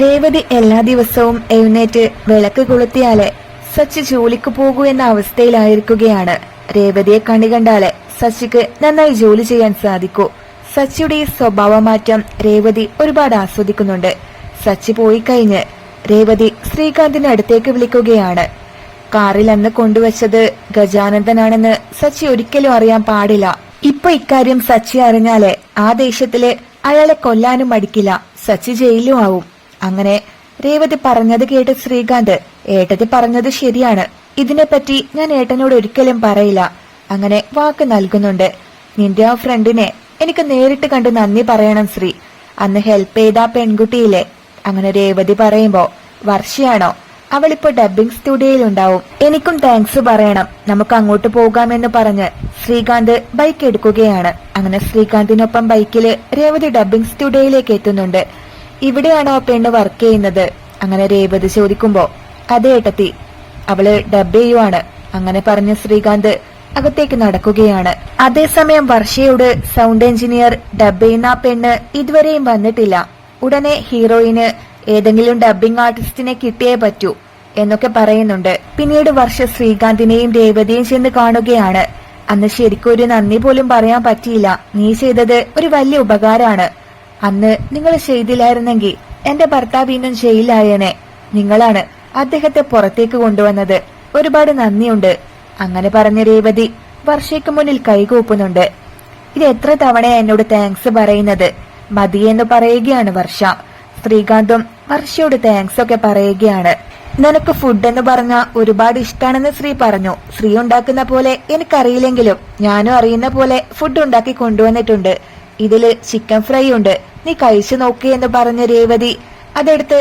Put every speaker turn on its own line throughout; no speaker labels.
രേവതി എല്ലാ ദിവസവും എഴുന്നേറ്റ് വിളക്ക് കൊളുത്തിയാലേ സച്ചി ജോലിക്ക് പോകൂ എന്ന അവസ്ഥയിലായിരിക്കുകയാണ്. രേവതിയെ കണി കണ്ടാൽ സച്ചിക്ക് നന്നായി ജോലി ചെയ്യാൻ സാധിക്കൂ. സച്ചിയുടെ ഈ സ്വഭാവമാറ്റം രേവതി ഒരുപാട് ആസ്വദിക്കുന്നുണ്ട്. സച്ചി പോയി കഴിഞ്ഞ് രേവതി ശ്രീകാന്തിന്റെ അടുത്തേക്ക് വിളിക്കുകയാണ്. കാറിൽ അന്ന് കൊണ്ടുവച്ചത് ഗജാനന്ദനാണെന്ന് സച്ചി ഒരിക്കലും അറിയാൻ പാടില്ല. ഇപ്പൊ ഇക്കാര്യം സച്ചി അറിഞ്ഞാലേ ആ ദേശത്തിൽ അയാളെ കൊല്ലാനും മടിക്കില്ല. സച്ചി ജയിലും ആവും. അങ്ങനെ രേവതി പറഞ്ഞത് കേട്ട് ശ്രീകാന്ത് ഏട്ടത്തി പറഞ്ഞത് ശരിയാണ്. ഇതിനെപ്പറ്റി ഞാൻ ഏട്ടനോട് ഒരിക്കലും പറയില്ല. അങ്ങനെ വാക്ക് നൽകുന്നുണ്ട്. നിന്റെ ആ ഫ്രണ്ടിനെ എനിക്ക് നേരിട്ട് കണ്ട് നന്ദി പറയണം ശ്രീ. അന്ന് ഹെൽപ്പ് ചെയ്ത പെൺകുട്ടിയിലെ അങ്ങനെ രേവതി പറയുമ്പോ വർഷയാണോ? അവളിപ്പോ ഡബ്ബിംഗ് സ്റ്റുഡിയോയിൽ ഉണ്ടാവും. എനിക്കും താങ്ക്സ് പറയണം. നമുക്ക് അങ്ങോട്ട് പോകാമെന്ന് പറഞ്ഞ് ശ്രീകാന്ത് ബൈക്ക് എടുക്കുകയാണ്. അങ്ങനെ ശ്രീകാന്തിനൊപ്പം ബൈക്കിൽ രേവതി ഡബ്ബിംഗ് സ്റ്റുഡിയോയിലേക്ക് എത്തുന്നുണ്ട്. ഇവിടെയാണോ പെണ്ണ് വർക്ക് ചെയ്യുന്നത്? അങ്ങനെ രേവതി ചോദിക്കുമ്പോ അതെ ഏട്ടത്തി അവൾ ഡബ് ചെയ്യുവാണ്. അങ്ങനെ പറഞ്ഞ ശ്രീകാന്ത് അകത്തേക്ക് നടക്കുകയാണ്. അതേസമയം വർഷയോട് സൗണ്ട് എഞ്ചിനീയർ ഡബ് ചെയ്യുന്ന പെണ്ണ് ഇതുവരെയും വന്നിട്ടില്ല. ഉടനെ ഹീറോയിന് ഏതെങ്കിലും ഡബ്ബിംഗ് ആർട്ടിസ്റ്റിനെ കിട്ടിയേ പറ്റൂ എന്നൊക്കെ പറയുന്നുണ്ട്. പിന്നീട് വർഷ ശ്രീകാന്തിനെയും രേവതിയും ചെന്ന് കാണുകയാണ്. അന്ന് ശരിക്കും ഒരു നന്ദി പോലും പറയാൻ പറ്റിയില്ല. നീ ചെയ്തത് ഒരു വലിയ ഉപകാരമാണ്. അന്ന് നിങ്ങൾ ചെയ്തില്ലായിരുന്നെങ്കിൽ എന്റെ ഭർത്താവ് ഇന്നും ചെയ്യില്ലായേനെ നിങ്ങളാണ് അദ്ദേഹത്തെ പുറത്തേക്ക് കൊണ്ടുവന്നത്. ഒരുപാട് നന്ദിയുണ്ട്. അങ്ങനെ പറഞ്ഞ രേവതി വർഷയ്ക്ക് മുന്നിൽ കൈകൂപ്പുന്നുണ്ട്. ഇത് എത്ര തവണയാ എന്നോട് താങ്ക്സ് പറയുന്നത്? മതിയെന്ന് പറയുകയാണ് വർഷ. ശ്രീകാന്തും വർഷയോട് താങ്ക്സ് ഒക്കെ പറയുകയാണ്. നിനക്ക് ഫുഡ് എന്ന് പറഞ്ഞ ഒരുപാട് ഇഷ്ടാണെന്ന് ശ്രീ പറഞ്ഞു. ശ്രീ ഉണ്ടാക്കുന്ന പോലെ എനിക്കറിയില്ലെങ്കിലും ഞാനും അറിയുന്ന പോലെ ഫുഡ് ഉണ്ടാക്കി കൊണ്ടുവന്നിട്ടുണ്ട്. ഇതിൽ ചിക്കൻ ഫ്രൈ ഉണ്ട്. നീ കഴിച്ചു നോക്കി എന്ന് പറഞ്ഞ രേവതി അതെടുത്ത്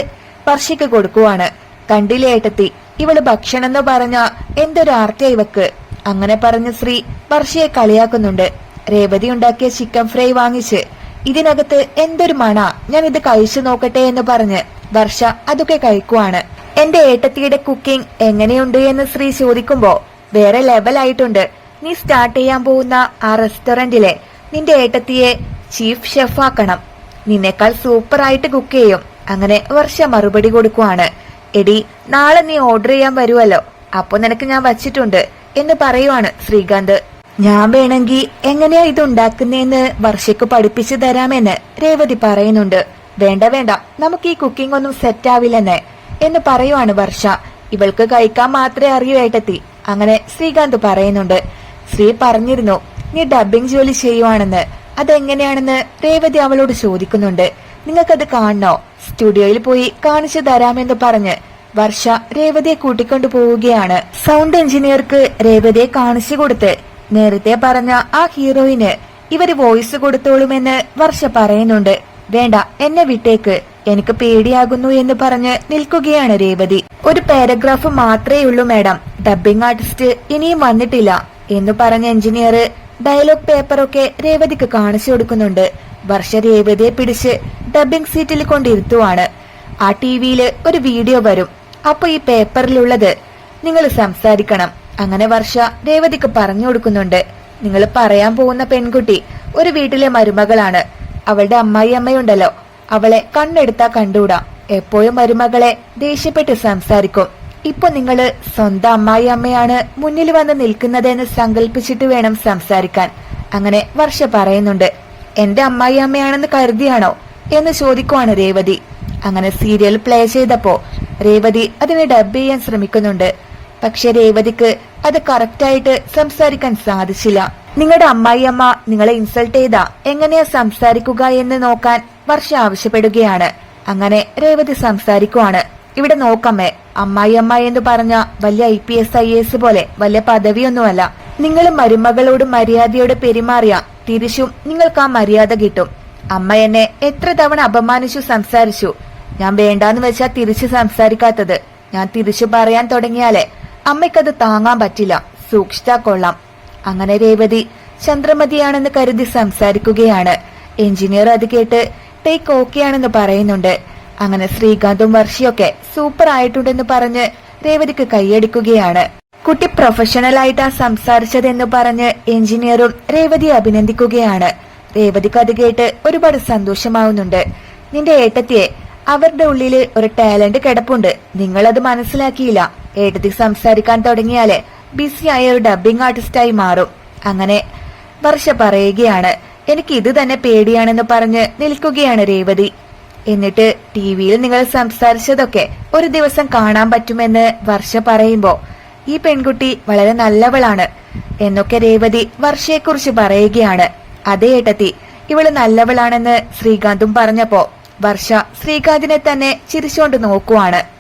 പർശിക്ക് കൊടുക്കുവാണ്. കണ്ടില്ലേ ഏട്ടത്തി ഇവൾ ഭക്ഷണം എന്ന് പറഞ്ഞ എന്തൊരു ആർത്തിയ ഇവക്ക്. അങ്ങനെ പറഞ്ഞ ശ്രീ പർശിയെ കളിയാക്കുന്നുണ്ട്. രേവതി ഉണ്ടാക്കിയ ചിക്കൻ ഫ്രൈ വാങ്ങിച്ച് ഇതിനകത്ത് എന്തൊരു മണ ഞാൻ ഇത് കഴിച്ചു നോക്കട്ടെ എന്ന് പറഞ്ഞ് വർഷ അതൊക്കെ കഴിക്കുവാണ്. എന്റെ ഏട്ടത്തിയുടെ കുക്കിംഗ് എങ്ങനെയുണ്ട് എന്ന് ശ്രീ ചോദിക്കുമ്പോ വേറെ ലെവലായിട്ടുണ്ട് നീ സ്റ്റാർട്ട് ചെയ്യാൻ പോകുന്ന ആ റെസ്റ്റോറന്റിലെ നിന്റെ ഏട്ടത്തിയെ ചീഫ് ഷെഫാക്കണം നിന്നേക്കാൾ സൂപ്പർ ആയിട്ട് കുക്ക് ചെയ്യും. അങ്ങനെ വർഷ മറുപടി കൊടുക്കുവാണ്. എടി നാളെ നീ ഓർഡർ ചെയ്യാൻ വരുമല്ലോ അപ്പൊ നിനക്ക് ഞാൻ വച്ചിട്ടുണ്ട് എന്ന് പറയുവാണ് ശ്രീകാന്ത്. ഞാൻ വേണമെങ്കിൽ എങ്ങനെയാ ഇത് ഉണ്ടാക്കുന്നതെന്ന് വർഷയ്ക്ക് പഠിപ്പിച്ചു തരാമെന്ന് രേവതി പറയുന്നുണ്ട്. വേണ്ട വേണ്ട. നമുക്ക് ഈ കുക്കിംഗ് ഒന്നും സെറ്റ് ആവില്ലെന്ന് എന്ന് പറയുവാണ് വർഷ. ഇവൾക്ക് കഴിക്കാൻ മാത്രമേ അറിയൂ ഏട്ടത്തി. അങ്ങനെ ശ്രീകാന്ത് പറയുന്നുണ്ട്. ശ്രീ പറഞ്ഞിരുന്നു നീ ഡബിംഗ് ജോലി ചെയ്യുവാണെന്ന്. അതെങ്ങനെയാണെന്ന് രേവതി അവളോട് ചോദിക്കുന്നുണ്ട്. നിങ്ങൾക്കത് കാണണോ? സ്റ്റുഡിയോയിൽ പോയി കാണിച്ചു തരാമെന്ന് പറഞ്ഞ് വർഷ രേവതിയെ കൂട്ടിക്കൊണ്ടു പോവുകയാണ്. സൗണ്ട് എഞ്ചിനീയർക്ക് രേവതിയെ കാണിച്ചു കൊടുത്ത് നേരത്തെ പറഞ്ഞ ആ ഹീറോയിന് ഇവർ വോയിസ് കൊടുത്തോളുമെന്ന് വർഷ പറയുന്നുണ്ട്. വേണ്ട എന്നെ വിട്ടേക്ക്. എനിക്ക് പേടിയാകുന്നു എന്ന് പറഞ്ഞ് നിൽക്കുകയാണ് രേവതി. ഒരു പാരഗ്രാഫ് മാത്രമേ ഉള്ളൂ മാഡം ഡബിംഗ് ആർട്ടിസ്റ്റ് ഇനിയും വന്നിട്ടില്ല എന്ന് പറഞ്ഞ എഞ്ചിനീയർ ഡയലോഗ് പേപ്പറൊക്കെ രേവതിക്ക് കാണിച്ചു കൊടുക്കുന്നുണ്ട്. വർഷ രേവതിയെ പിടിച്ച് ഡബിംഗ് സീറ്റിൽ കൊണ്ടിരുത്തുവാണ്. ആ ടിവിയിൽ ഒരു വീഡിയോ വരും. അപ്പൊ ഈ പേപ്പറിലുള്ളത് നിങ്ങൾ സംസാരിക്കണം. അങ്ങനെ വർഷ രേവതിക്ക് പറഞ്ഞു കൊടുക്കുന്നുണ്ട്. നിങ്ങൾ പറയാൻ പോകുന്ന പെൺകുട്ടി ഒരു വീട്ടിലെ മരുമകളാണ്. അവളുടെ അമ്മായി അമ്മയുണ്ടല്ലോ അവളെ കണ്ണെടുത്താ കണ്ടൂടാ എപ്പോഴും മരുമകളെ ദേഷ്യപ്പെട്ട് സംസാരിക്കും. ഇപ്പൊ നിങ്ങൾ സ്വന്തം അമ്മായി അമ്മയാണ് മുന്നിൽ വന്ന് നിൽക്കുന്നതെന്ന് സങ്കല്പിച്ചിട്ട് വേണം സംസാരിക്കാൻ. അങ്ങനെ വർഷ പറയുന്നുണ്ട് എന്റെ അമ്മായി അമ്മയാണെന്ന് കരുതിയാണോ? എന്ന് ചോദിക്കുവാണ് രേവതി. അങ്ങനെ സീരിയൽ പ്ലേ ചെയ്തപ്പോ രേവതി അതിനെ ഡബ് ചെയ്യാൻ ശ്രമിക്കുന്നുണ്ട്. പക്ഷെ രേവതിക്ക് അത് കറക്റ്റായിട്ട് സംസാരിക്കാൻ സാധിച്ചില്ല. നിങ്ങളുടെ അമ്മായിയമ്മ നിങ്ങളെ ഇൻസൾട്ട് ചെയ്താ? എങ്ങനെയാ സംസാരിക്കുക എന്ന് നോക്കാൻ വർഷ ആവശ്യപ്പെടുകയാണ്. അങ്ങനെ രേവതി സംസാരിക്കുവാണ്. ഇവിടെ നോക്കമ്മേ അമ്മായിയമ്മ എന്ന് പറഞ്ഞ വലിയ I P S I S പോലെ വലിയ പദവിയൊന്നുമല്ല. നിങ്ങൾ മരുമകളോട് മര്യാദയോട് പെരുമാറിയ തിരിച്ചും നിങ്ങൾക്ക് ആ മര്യാദ കിട്ടും. അമ്മ എന്നെ എത്ര തവണ അപമാനിച്ചു സംസാരിച്ചു. ഞാൻ വേണ്ടാന്ന് വെച്ചാ തിരിച്ചു സംസാരിക്കാത്തത്. ഞാൻ തിരിച്ചു പറയാൻ തുടങ്ങിയാലേ അമ്മയ്ക്കത് താങ്ങാൻ പറ്റില്ല. സൂക്ഷിച്ചാ കൊള്ളാം. അങ്ങനെ രേവതി ചന്ദ്രമതിയാണെന്ന് കരുതി സംസാരിക്കുകയാണ്. എഞ്ചിനീയർ അത് കേട്ട് ടേക്ക് ഓക്കെ ആണെന്ന് പറയുന്നുണ്ട്. അങ്ങനെ ശ്രീകാന്തും വർഷിയൊക്കെ സൂപ്പർ ആയിട്ടുണ്ടെന്ന് പറഞ്ഞ് രേവതിക്ക് കൈയടിക്കുകയാണ്. കുട്ടി പ്രൊഫഷണൽ ആയിട്ടാ സംസാരിച്ചതെന്ന് പറഞ്ഞ് എഞ്ചിനീയറും രേവതിയെ അഭിനന്ദിക്കുകയാണ്. രേവതിക്ക് അത് കേട്ട് ഒരുപാട് സന്തോഷമാവുന്നുണ്ട്. നിന്റെ ഏട്ടത്തിയെ അവരുടെ ഉള്ളിൽ ഒരു ടാലന്റ് കിടപ്പുണ്ട്. നിങ്ങൾ അത് മനസ്സിലാക്കിയില്ല. ഏട്ടത്തി സംസാരിക്കാൻ തുടങ്ങിയാൽ ബിസിയായ ഒരു ഡബിംഗ് ആർട്ടിസ്റ്റായി മാറും. അങ്ങനെ വർഷ പറയുകയാണ്. എനിക്ക് ഇത് തന്നെ പേടിയാണെന്ന് പറഞ്ഞ് നിൽക്കുകയാണ് രേവതി. എന്നിട്ട് ടി വിയിൽ നിങ്ങൾ സംസാരിച്ചതൊക്കെ ഒരു ദിവസം കാണാൻ പറ്റുമെന്ന് വർഷ പറയുമ്പോ ഈ പെൺകുട്ടി വളരെ നല്ലവളാണ് എന്നൊക്കെ രേവതി വർഷയെക്കുറിച്ച് പറയുകയാണ്. അതേ ഏട്ടത്തി ഇവൾ നല്ലവളാണെന്ന് ശ്രീകാന്തും പറഞ്ഞപ്പോ വർഷ ശ്രീകാന്തിനെ തന്നെ ചിരിച്ചോണ്ട് നോക്കുവാണ്.